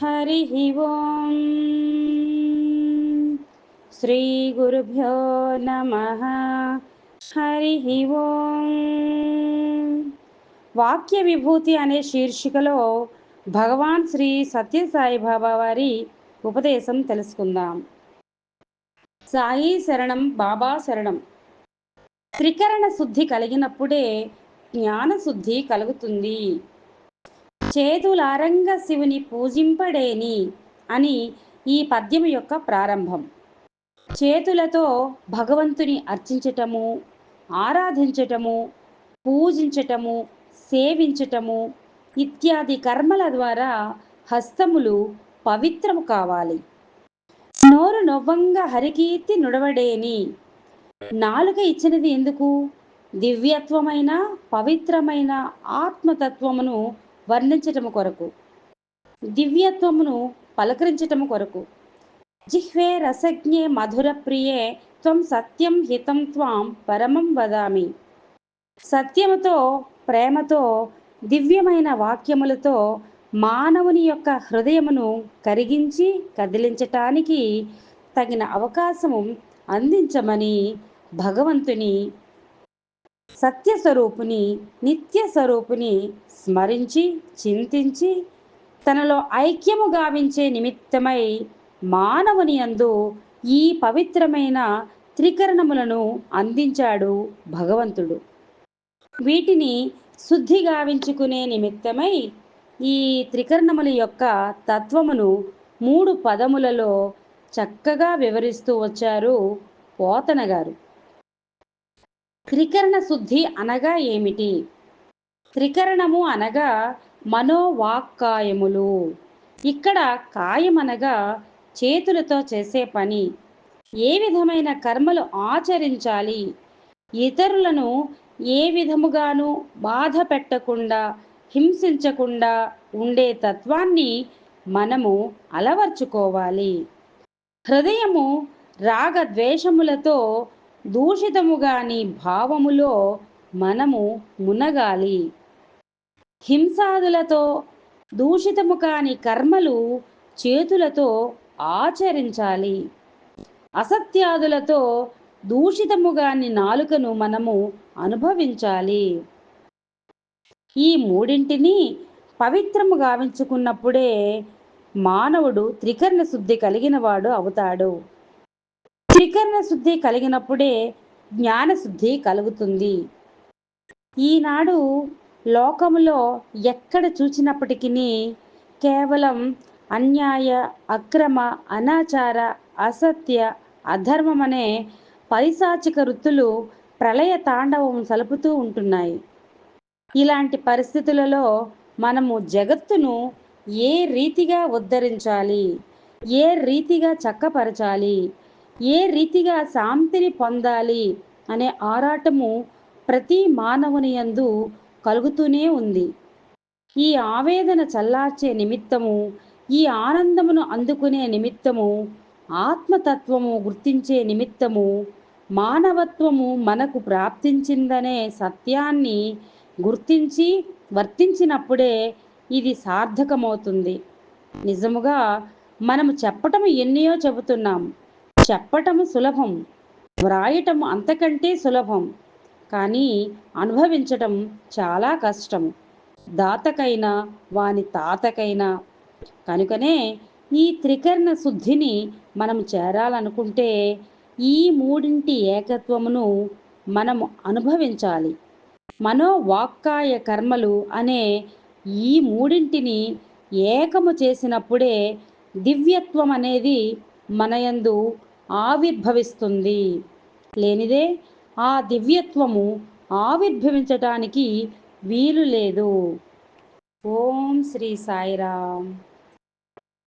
హరి ఓం శ్రీ గురుభ్యో నమ హరి ఓం వాక్య విభూతి అనే శీర్షికలో భగవాన్ శ్రీ సత్యసాయి బాబా వారి ఉపదేశం తెలుసుకుందాం. సాయి శరణం బాబా శరణం. త్రికరణ శుద్ధి కలిగినప్పుడే జ్ఞానశుద్ధి కలుగుతుంది. చేతులారంగ శివుని పూజింపడేని అని ఈ పద్యం యొక్క ప్రారంభం. చేతులతో భగవంతుని అర్చించటము ఆరాధించటము పూజించటము సేవించటము ఇత్యాది కర్మల ద్వారా హస్తములు పవిత్రము కావాలి. నోరు నొవ్వంగ హరికీర్తి నుడవడేని. నాలుక ఇచ్చినది ఎందుకు? దివ్యత్వమైన పవిత్రమైన ఆత్మతత్వమును వర్ణించటము కొరకు దివ్యత్వమును పలకరించటము కొరకు. జిహ్వే రసజ్ఞే మధుర ప్రియే త్వం సత్యం హితం త్వాం పరమం వదామి. సత్యముతో ప్రేమతో దివ్యమైన వాక్యములతో మానవుని యొక్క హృదయమును కరిగించి కదిలించటానికి తగిన అవకాశము అందించమని భగవంతుని సత్యస్వరూపుని నిత్య స్వరూపుని స్మరించి చింతించి తనలో ఐక్యము గావించే నిమిత్తమై మానవుని అందు ఈ పవిత్రమైన త్రికరణములను అందించాడు భగవంతుడు. వీటిని శుద్ధి గావించుకునే నిమిత్తమై ఈ త్రికరణముల యొక్క తత్వమును మూడు పదములలో చక్కగా వివరిస్తూ వచ్చారు పోతన గారు. త్రికరణ శుద్ధి అనగా ఏమిటి? త్రికరణము అనగా మనోవాక్కాయములు. ఇక్కడ కాయమనగా చేతులతో చేసే పని. ఏ విధమైన కర్మలు ఆచరించాలి? ఇతరులను ఏ విధముగాను బాధ పెట్టకుండా హింసించకుండా ఉండే తత్వాన్ని మనము అలవర్చుకోవాలి. హృదయము రాగద్వేషములతో దూషితముగాని భావములో మనము మునగాలి. హింసాదులతో దూషితము కాని కర్మలు చేతులతో ఆచరించాలి. అసత్యాదులతో దూషితముగాని నాలుకను మనము అనుభవించాలి. ఈ మూడింటిని పవిత్రము గావించుకున్నప్పుడే మానవుడు త్రికరణ శుద్ధి కలిగిన వాడు అవుతాడు. త్రికరణ శుద్ధి కలిగినప్పుడే జ్ఞానశుద్ధి కలుగుతుంది. ఈనాడు లోకములో ఎక్కడ చూచినప్పటికీ కేవలం అన్యాయ అక్రమ అనాచార అసత్య అధర్మం అనే పైశాచిక వృత్తులు ప్రళయ తాండవం సలుపుతూ ఉంటున్నాయి. ఇలాంటి పరిస్థితులలో మనము జగత్తును ఏ రీతిగా ఉద్ధరించాలి? ఏ రీతిగా చక్కపరచాలి? ఏ రీతిగా శాంతిని పొందాలి అనే ఆరాటము ప్రతి మానవుని యందు కలుగుతూనే ఉంది. ఈ ఆవేదన చల్లార్చే నిమిత్తము ఈ ఆనందమును అందుకునే నిమిత్తము ఆత్మతత్వము గుర్తించే నిమిత్తము మానవత్వము మనకు ప్రాప్తించిందనే సత్యాన్ని గుర్తించి వర్తించినప్పుడే ఇది సార్థకమవుతుంది. నిజముగా మనము చెప్పటం ఎన్నయో చెబుతున్నాం. చెప్పటము సులభం వ్రాయటం అంతకంటే సులభం. కానీ అనుభవించటం చాలా కష్టం. దాతకైనా వాని తాతకైనా. కనుకనే ఈ త్రికరణ శుద్ధిని మనం చేరాలనుకుంటే ఈ మూడింటి ఏకత్వమును మనం అనుభవించాలి. మనోవాక్కాయ కర్మలు అనే ఈ మూడింటిని ఏకము చేసినప్పుడే దివ్యత్వం అనేది మనయందు ఆవిర్భవిస్తుంది. లేనిదే ఆ దివ్యత్వము ఆవిర్భవించటానికి వీలు లేదు. ఓం శ్రీ సాయిరామ్.